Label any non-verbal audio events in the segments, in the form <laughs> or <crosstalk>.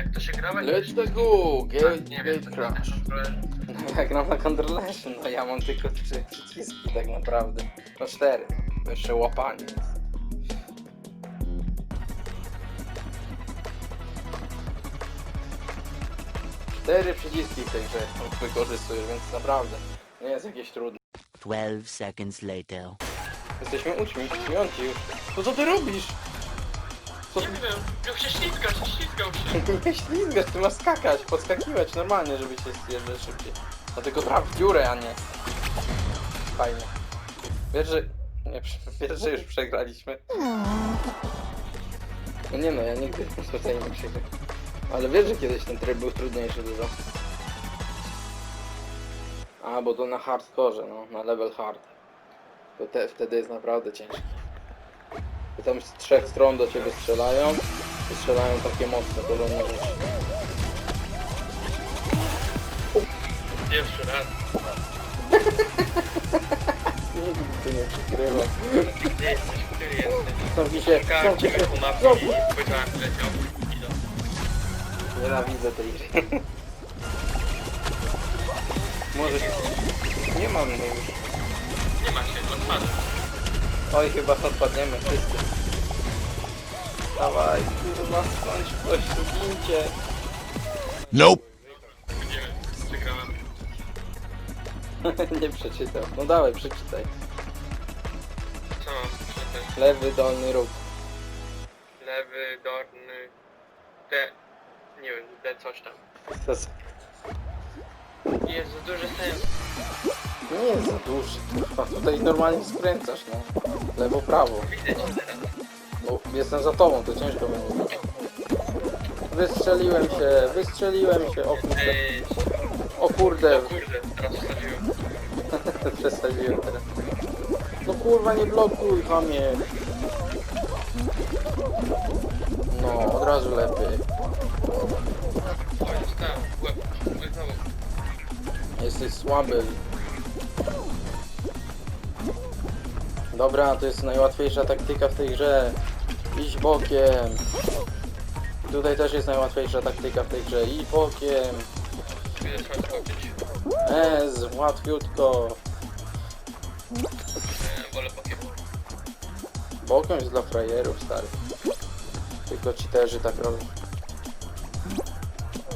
Jak to się grało? Let's the go! Gate, Nie wiem, gate crash. Ja gram na kontrolerze, no ja mam tylko trzy przyciski tak naprawdę. No cztery. To jeszcze łapanie. jest. Cztery przyciski w tej grze wykorzystujesz, więc naprawdę nie jest jakieś trudne. 12 seconds later. Jesteśmy śmiąci już. To co ty robisz? Nie wiem, miał się ślizgać, ślizgał się. Nie ślizgasz, ty masz skakać, podskakiwać normalnie, żeby się zjeżdżać szybciej. Dlatego traf w dziurę, a nie. Fajnie. Wiesz, że... Nie, <laughs> wiesz, że już przegraliśmy. No nie no, ja nigdy specjalnie nie przegram. Ale wiesz, że kiedyś ten tryb był trudniejszy dużo. A, bo to na hardkorze, no, na level hard. To te, wtedy jest naprawdę ciężki. Bo tam z trzech stron do ciebie strzelają i strzelają takie mocne, porządne rzeczy. Pierwszy raz. Nigdy nie przykrywa. Gdzie jesteś? Który jesteś? Są się, Szukałem się, ciebie po mapie i spojrzałem w leciał. Idą. Nienawidzę tej gry. Może... Nie mam mnie już. Nie ma się, odpadł. Oj, chyba odpadniemy wszyscy. Dawaj, kurwa, skończ ktoś. Nope. <laughs> Nie przeczytał. No dawaj, przeczytaj. Co mam przeczytać? Lewy dolny róg. Lewy, dolny, D... Nie wiem, D coś tam. Jezu, duży sens. Nie jest za duży. Kurwa, tutaj normalnie skręcasz, no. Lewo, prawo. Bo jestem za tobą, to ciężko będzie. Wystrzeliłem się, wystrzeliłem się, o kurde, Ej, o kurde, o kurde, teraz wstawiłem. <laughs> przesadziłem teraz. No kurwa, nie blokuj, chamie. No, od razu lepiej. O, jest tam, łeb. Oj, znowu. Jesteś słaby. Dobra, to jest najłatwiejsza taktyka w tej grze. Idź bokiem. Tutaj też jest najłatwiejsza taktyka w tej grze. Idź bokiem. Ez, łatwiutko. Wolę pokiem. Bokiem jest dla frajerów, stary. Tylko cheaterzy tak robią.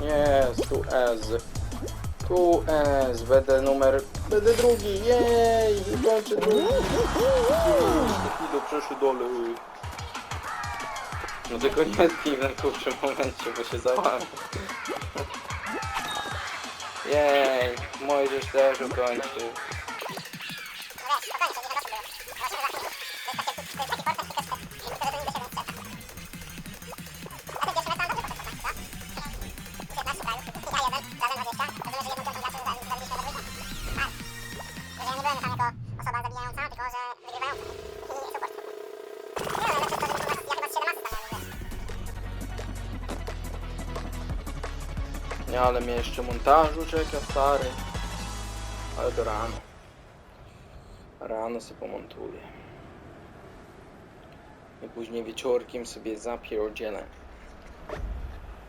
Jest, tu Ez. Tu Ez, będę numer... Będę drugi, jej! Kończę drugi. Idę przeszły dole. No tylko nie zbij w najkrótszym momencie, bo się załamie. Jej, Mojżesz też ukończył. Nie, ale mnie jeszcze montażu czeka, stary. Ale to rano. Rano sobie pomontuję. I później wieczorkiem sobie zapierdzielę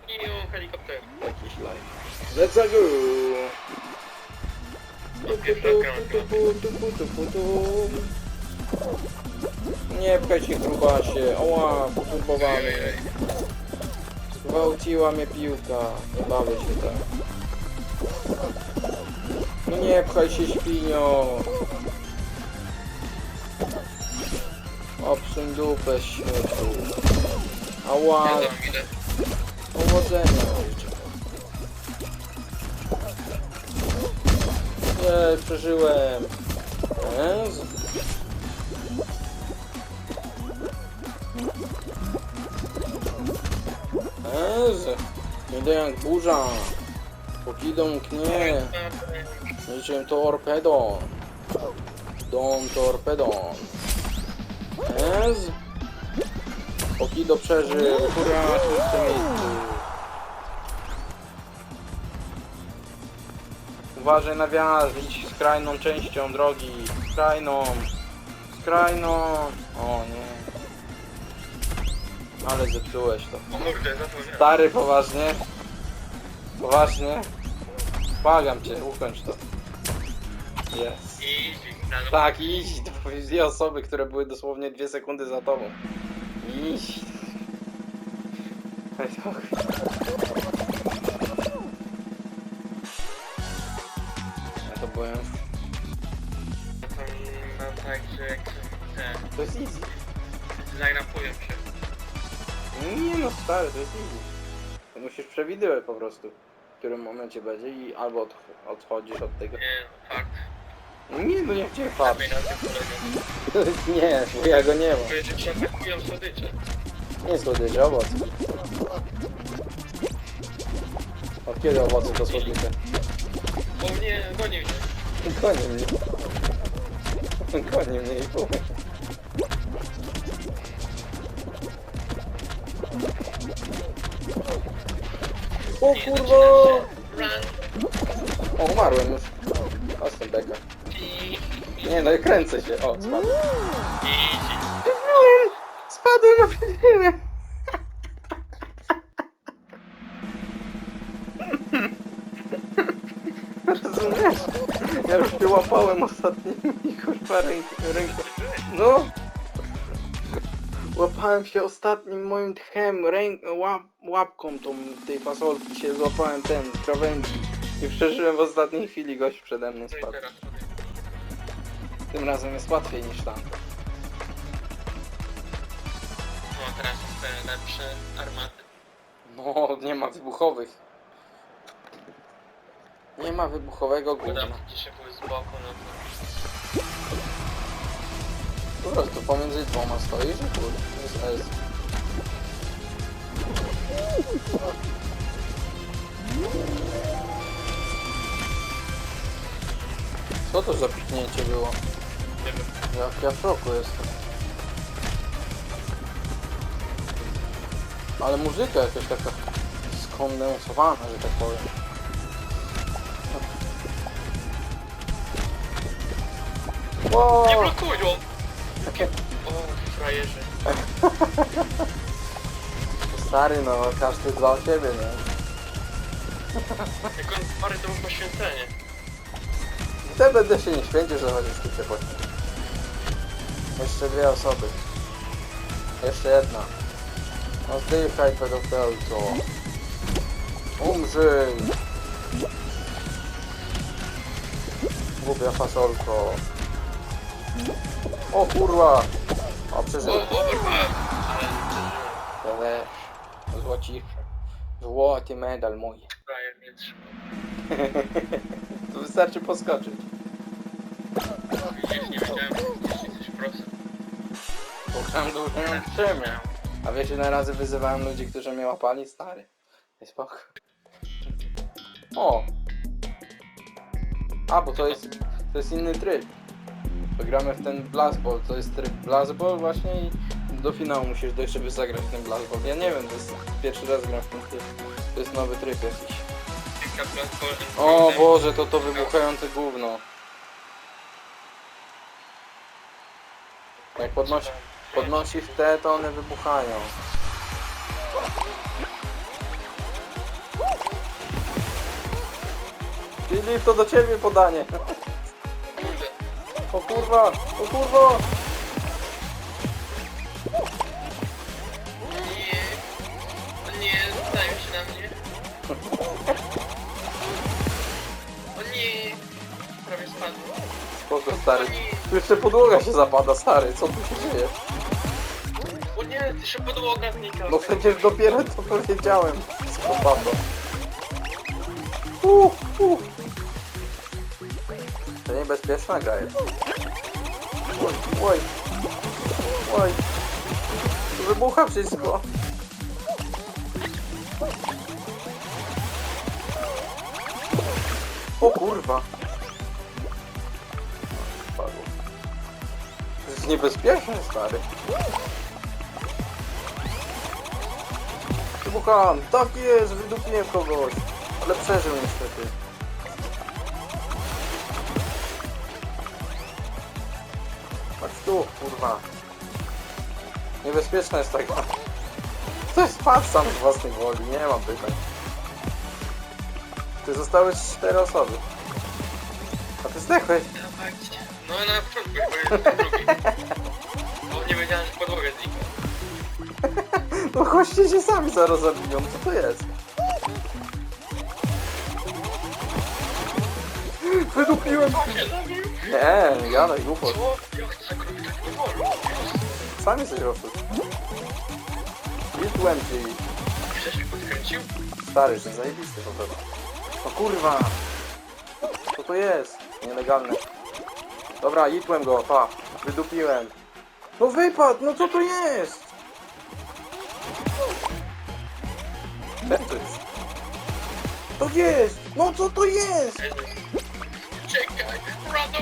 I helikopter. jakiś live. Let's go! Nie pchaj się grubasie, oła, poturbowany. Gwałciła mnie piłka, nie bawię się tak. No nie pchaj się świnio. Obsuń dupę śmieciu. Ała, powodzenia. Nie, przeżyłem. Jezu. Idę jak burza. Pokidą mknie. Niczym torpedo. Don torpedo. Jezu. Pokido przeżył. Hurra, szóste miejsce. Uważaj na wjazd, idź skrajną częścią drogi. Skrajną. Skrajną. O nie. Ale zepsułeś to. Kurde, zapomniałem. Stary, poważnie? Poważnie? Błagam cię, ukończ to. Jest. Easy. Na no. Tak, idź. To były dwie osoby, które były dosłownie dwie sekundy za tobą. Idź. Ej, tak. Ja to byłem. Mam tak, że jak. To jest easy. Zagrapują się. Nie no stary, to jest easy. To musisz przewidywać po prostu, w którym momencie będzie i albo od, odchodzisz od tego. Nie, fakt. Nie no nie chciałem fart. Na tym polega. <laughs> Nie, bo ja go nie mam. Powiedz, że cię atakują słodycze. Nie słodycze, owoce. Od kiedy owoce to słodycze? O nie, goni mnie. Goni mnie. Goni mnie i pół. O kurwa! O, umarłem już. Ostęp beka. I... Nie no, kręcę się. O, spadłem. Easy. Spadłem na piętnę. Rozumiesz? Ja już się łapałem ostatnimi kurwa ręki, ręką. No! Łapałem się ostatnim moim tchem, ręk, łap, łapką tą tej fasolki się złapałem ten, krawędzi. I przeżyłem w ostatniej chwili gość przede mną No spadł. Tym razem jest łatwiej niż tam. No teraz są te lepsze armaty. No, nie ma wybuchowych. Nie ma wybuchowego gówna. tam gdzieś były z boku, no to... Po prostu pomiędzy dwoma stoisz kurde. Jest S. Co to za piknięcie było? Nie wiem. Jak ja w szoku jestem. Ale muzyka jakaś taka skondensowana, że tak powiem. Wow. Nie blokują! Takie... O, frajerzy. <laughs> Stary, no każdy dla siebie, nie? Jak on parę to było poświęcenie. Ja będę się nie święcił, że chociaż tu ciepło. Jeszcze dwie osoby. Jeszcze jedna. No zdychaj pedofilco. Umrzyj. Głupia fasolko. O kurwa. O oberwałem. Ale. Złocisze. Złoty medal mój. frajer nie trzymał. To <laughs> wystarczy poskoczyć. Widzisz, nie wiedziałem, że jesteś prosty. Słucham dużym trzymie. A wiesz ile razy wyzywałem ludzi, którzy mnie łapali? Stary. Jest spoko. O! A, bo to jest, to jest inny tryb. To gramy w ten Blast Ball, to jest tryb Blast Ball właśnie i do finału musisz dojść, żeby zagrać w ten Blast Ball. Ja nie wiem, to jest pierwszy raz gram w ten tryb. To jest nowy tryb jakiś. O Boże, to to wybuchające gówno. Jak podnosi, podnosisz te, to one wybuchają. Filip, to do ciebie podanie. O kurwa, o kurwa. Nie. O nie, zdają się na mnie. O nie. Prawie spadło. Spoko stary. Tu jeszcze podłoga się zapada, stary. Co tu się dzieje? O nie, ty się podłoga znika. No przecież dopiero to powiedziałem. Skopadło. Uh, uh. Niebezpieczna gra jest. Oj, oj. Oj. Wybucha wszystko. O kurwa. To jest niebezpieczne, stary. Wybucham! Tak jest! Wydupiłem kogoś! Ale przeżył niestety. Tu, kurwa. Niebezpieczna jest <laughs> ta gra. Ktoś spadł sam z własnej woli, nie mam pytań. Ty zostałeś cztery osoby. A ty zdechłeś. Dawajcie. No na początku, <laughs> bo jest drugi. Bo nie wiedziałem, że podłogę znikła. <laughs> No chodźcie się sami zaraz zabiją, co to jest? Wydupiłem! Nie zabił. Nie, ja na głupot. Co? Ja chcę zakropić tak nie. Sami sobie oszust. Widłem ci. Ktoś mi podkręcił? Stary, że zajebisty po prostu. O kurwa! Co to jest? Nielegalne. Dobra, idłem go, pa. Wydupiłem. No wypadł, no co to jest? Co to jest? To jest! No co to jest? To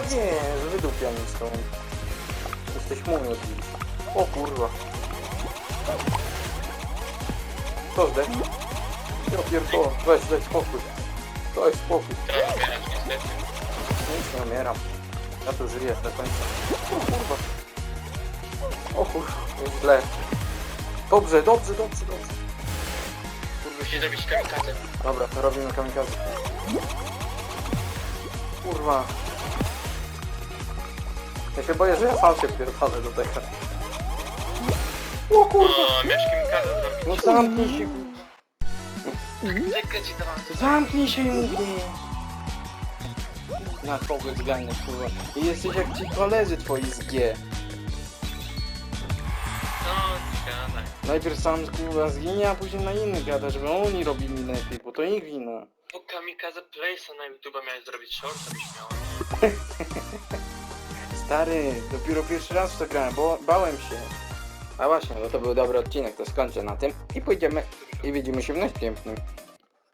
jest! Wydupiam mi stąd. Jesteś mój dziś. O kurwa. To zdech. Ja pierdolę. Weź, daj spokój. Daj spokój. Teraz umierać niestety. Nic nie umieram. Ja tu żyję do końca. O kurwa. O kurwa, jest źle. Dobrze, dobrze, dobrze, dobrze. Się zrobić kamikazem. Dobra, to robimy kamikaze. Kurwa. Ja się boję, że ja sam się pierdolę do tego. O kurwa. O, miałeś kamikazem zrobić. No zamknij się. Czekaj ci dawam. Zamknij się i mówię. Na kogoś zganię, kurwa. I jesteś jak ci koledzy twoi z G. Gadaj. Najpierw sam kurwa zginie, a później na innych gada, żeby oni robili lepiej, bo to ich wina. Po kamikaze playsa na YouTube miałeś zrobić shorta, byś miał. <laughs> Stary, dopiero pierwszy raz w to grałem, bo bałem się. A właśnie, no to był dobry odcinek, to skończę na tym i pójdziemy i widzimy się w następnym.